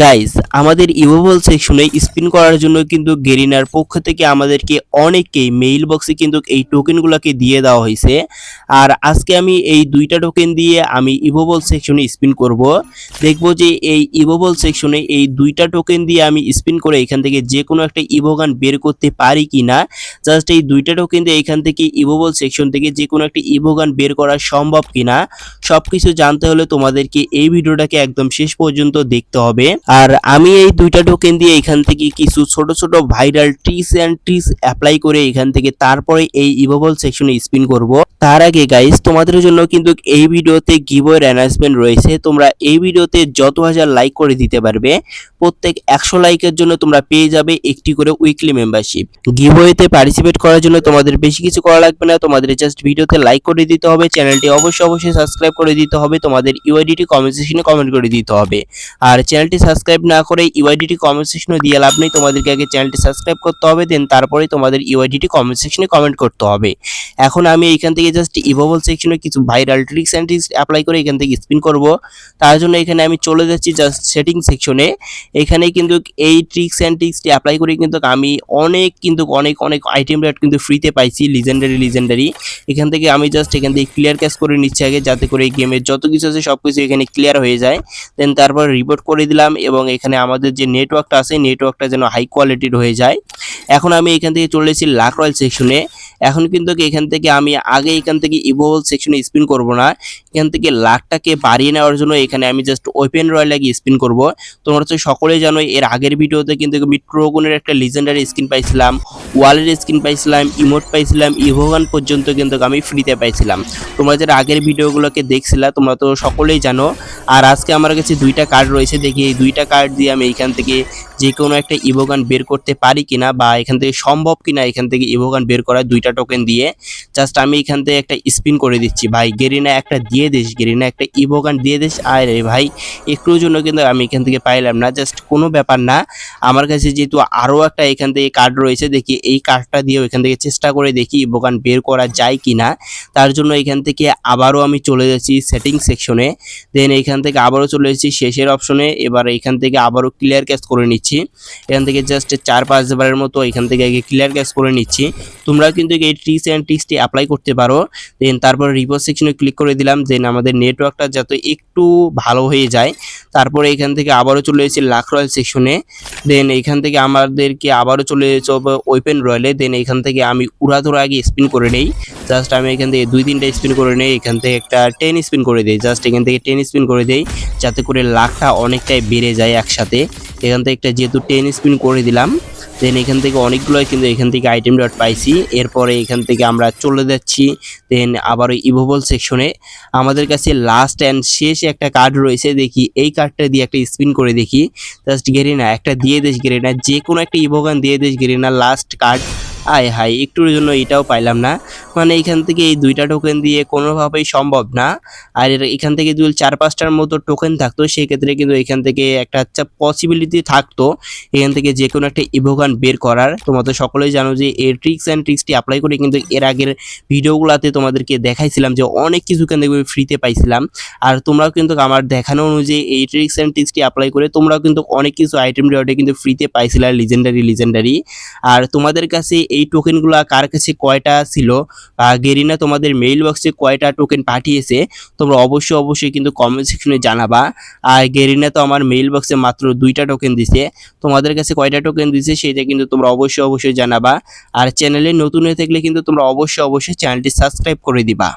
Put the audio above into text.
Guys আমাদের ইভোবল সেকশনে spin করার জন্য কিন্তু গেরিনার পক্ষ থেকে আমাদেরকে অনেককেই মেইল বক্সে কিন্তু এই টোকেনগুলোকে দিয়ে দেওয়া হয়েছে। আর আজকে আমি এই দুইটা টোকেন দিয়ে আমি ইভোবল সেকশনে স্পিন করব। দেখব যে এই ইভোবল সেকশনে এই দুইটা টোকেন দিয়ে আমি স্পিন করে এখান থেকে যে কোনো একটা ইভোগান বের করতে পারি কি না জাস্ট এই দুইটা টোকেন দিয়ে এখান থেকে ইভোবল সেকশন থেকে যে কোনো একটা ইভোগান বের করা সম্ভব কিনা, সবকিছু জানতে হলে তোমাদেরকে এই ভিডিওটাকে একদম শেষ পর্যন্ত দেখতে হবে। আর আমি এই দুইটা টোকেন দিয়ে এখান থেকে কিছু ছোট ছোট viral tricks and tricks apply করে এখান থেকে তারপরে এই ইভোবল সেকশনে স্পিন করব। তার আগে গাইস তোমাদের জন্য কিন্তু এই ভিডিওতে গিভওয়ের অ্যানাউন্সমেন্ট রয়েছে। তোমরা এই ভিডিওতে যত হাজার লাইক করে দিতে পারবে, প্রত্যেক একশো লাইকের জন্য তোমরা পেয়ে যাবে একটি করে উইকলি মেম্বারশিপ গিভওয়েতে পার্টিসিপেট করার জন্য তোমাদের বেশি কিছু করা লাগবে না, তোমাদের জাস্ট ভিডিওতে লাইক করে দিতে হবে চ্যানেলটি অবশ্যই অবশ্যই সাবস্ক্রাইব করে দিতে হবে, তোমাদের ইউআইডিটি কমেন্ট সেকশনে কমেন্ট করে দিতে হবে। আর চ্যানেলটি সাবস্ক্রাইব না করে ইউআইডিটি কমেন্ট সেকশনে দিয়ে লাভ নেই। তোমাদেরকে আগে চ্যানেলটি সাবস্ক্রাইব করতে হবে দেন তারপরে তোমাদের ইউআইডিটি কমেন্ট সেকশনে কমেন্ট করতে হবে। এখন আমি এখান থেকে জাস্ট ইভোবল সেকশনে কিছু viral tricks and tricks apply করে এখান থেকে স্পিন করব। তার জন্য এখানে আমি চলে যাচ্ছি জাস্ট সেটিং সেকশনে এখানে কিন্তু এই ট্রিক্স অ্যান্ড ট্রিক্সটি অ্যাপ্লাই করে কিন্তু আমি অনেক কিন্তু অনেক অনেক আইটেম রেট কিন্তু ফ্রিতে পাইছি লিজেন্ডারি লিজেন্ডারি এখান থেকে আমি জাস্ট এখান থেকে ক্লিয়ার ক্যাশ করে নিচ্ছি আগে, যাতে করে এই গেমের যত কিছু আছে সব কিছু এখানে ক্লিয়ার হয়ে যায়। দেন তারপর রিপোর্ট করে দিলাম। এবং এখানে আমাদের যে নেটওয়ার্কটা আছে নেটওয়ার্কটা যেন হাই কোয়ালিটির হয়ে যায়। এখন আমি এখান থেকে চলে এসেছি লাক রয়েল সেকশনে এখন কিন্তু এখান থেকে আমি আগে এখান থেকে ইভোল সেকশনে স্পিন করব না। এখান থেকে লাকটাকে বাড়িয়ে নেওয়ার জন্য এখানে আমি জাস্ট ওপেন রয়্যাল লাগিয়ে স্পিন করব। তোমরা হচ্ছে সকলেই জানো এর আগের ভিডিওতে কিন্তু আমি ট্রোগুনের একটা লিজেন্ডারি স্কিন পাইছিলাম। ওয়ালের স্ক্রিন পাইছিলাম, ইমোট পাইছিলাম, ইভোগান পর্যন্ত কিন্তু আমি ফ্রিতে পাইছিলাম। তোমরা যারা আগের ভিডিওগুলোকে দেখছিলা, তোমরা তো সকলেই জানো। আর আজকে আমার কাছে দুইটা কার্ড রয়েছে, দেখি এই দুইটা কার্ড দিয়ে আমি এইখান থেকে যে কোনো একটা ইভোগান বের করতে পারি কিনা বা এখান থেকে সম্ভব কিনা, এখান থেকে ইভোগান বের করার দুইটা টোকেন দিয়ে জাস্ট আমি এখান থেকে একটা স্পিন করে দিচ্ছি। ভাই গেরিনা একটা দিয়ে দিস গেরিনা একটা ইভোগান দিয়ে দিস। আরে ভাই, একটুর জন্য কিন্তু আমি এখান থেকে পাইলাম না। জাস্ট কোনো ব্যাপার না। আমার কাছে যেহেতু আরও একটা এখান থেকে কার্ড রয়েছে, দেখি এই কার্ডটা দিয়েও এখান থেকে চেষ্টা করে দেখি ইভোগান বের করা যায় কি না তার জন্য এখান থেকে আবারও আমি চলে যাচ্ছি সেটিং সেকশনে দেন এখান থেকে আবারও চলে এসেছি শেষের অপশনে এবার এখান থেকে আবারও ক্লিয়ার ক্যাশ করে নিচ্ছি। এখান থেকে জাস্ট চার পাঁচবারের মতো এখান থেকে আগে ক্লিয়ার ক্যাশ করে নিচ্ছি। তোমরা কিন্তু এই ট্রিক্স অ্যান্ড ট্রিক্সটি অ্যাপ্লাই করতে পারো। দেন তারপর রিপোর্ট সেকশনে ক্লিক করে দিলাম। দেন আমাদের নেটওয়ার্কটা যাতে একটু ভালো হয়ে যায়। তারপরে এখান থেকে আবারও চলে এসেছি লাখ রয়্যাল সেকশনে দেন এখান থেকে আমাদেরকে আবারও চলে যেতে ওপেন রয়্যালে দেন এখান থেকে আমি উড়াধুরা আগে স্পিন করে নেই। জাস্ট আমি এখান থেকে দুই তিনটা স্পিন করে নেই। এখান থেকে একটা টেন স্পিন করে দিই। জাস্ট এখান থেকে টেন স্পিন করে দেই। যাতে করে লাখটা অনেকটাই বেড়ে যায় একসাথে। এখান থেকে একটা যেহেতু টেন স্পিন করে দিলাম দেন এখান থেকে অনেকগুলো কিন্তু এখান থেকে আইটেম ডট পাইছি। এরপরে এখান থেকে আমরা চলে যাচ্ছি দেন আবার ওই ইভোবল সেকশনে আমাদের কাছে লাস্ট অ্যান্ড শেষ একটা কার্ড রয়েছে, দেখি এই কার্ডটা দিয়ে একটা স্পিন করে দেখি। জাস্ট গেরিনা একটা দিয়ে দেশ গেরিনা যে কোনো একটা ইভোগান দিয়ে দেশ গেরিনা লাস্ট কার্ড আয় হাই একটুর জন্য এটাও পাইলাম না। মানে এখান থেকে এই দুইটা টোকেন দিয়ে কোনোভাবেই সম্ভব না। আর এখান থেকে যদি চার পাঁচটার মতো টোকেন থাকতো, সেক্ষেত্রে কিন্তু এখান থেকে একটা পসিবিলিটি থাকতো এখান থেকে যে কোনো একটা ইভোগান বের করার। তোমাদের সকলেই জানো যে এর ট্রিক্স অ্যান্ড ট্রিক্সটি অ্যাপ্লাই করে কিন্তু এর আগের ভিডিওগুলোতে তোমাদেরকে দেখাইছিলাম যে অনেক কিছু কেন দেখবে ফ্রিতে পাইছিলাম। আর তোমরাও কিন্তু আমার দেখানো অনুযায়ী এই ট্রিক্স অ্যান্ড ট্রিক্সটি অ্যাপ্লাই করে তোমরাও কিন্তু অনেক কিছু আইটেম রিওয়ার্ডে কিন্তু ফ্রিতে পাইছিলা লিজেন্ডারি লিজেন্ডারি আর তোমাদের কাছে এই টোকেনগুলো কার কাছে কয়টা ছিল? গেরিনা তোমাদের মেইল বক্সে কয়টা টোকেন পাঠিয়েছে? তোমরা অবশ্যই অবশ্যই কিন্তু কমেন্ট সেকশনে জানাবা। আর গেরিনা তো আমার মেইল বক্সে মাত্র দুইটা টোকেন দিছে। তোমাদের কাছে কয়টা টোকেন দিছে সেটা কিন্তু তোমরা অবশ্যই অবশ্যই জানাবা। আর চ্যানেলে নতুন হয়ে থাকলে কিন্তু তোমরা অবশ্যই অবশ্যই চ্যানেলটি সাবস্ক্রাইব করে দিবা।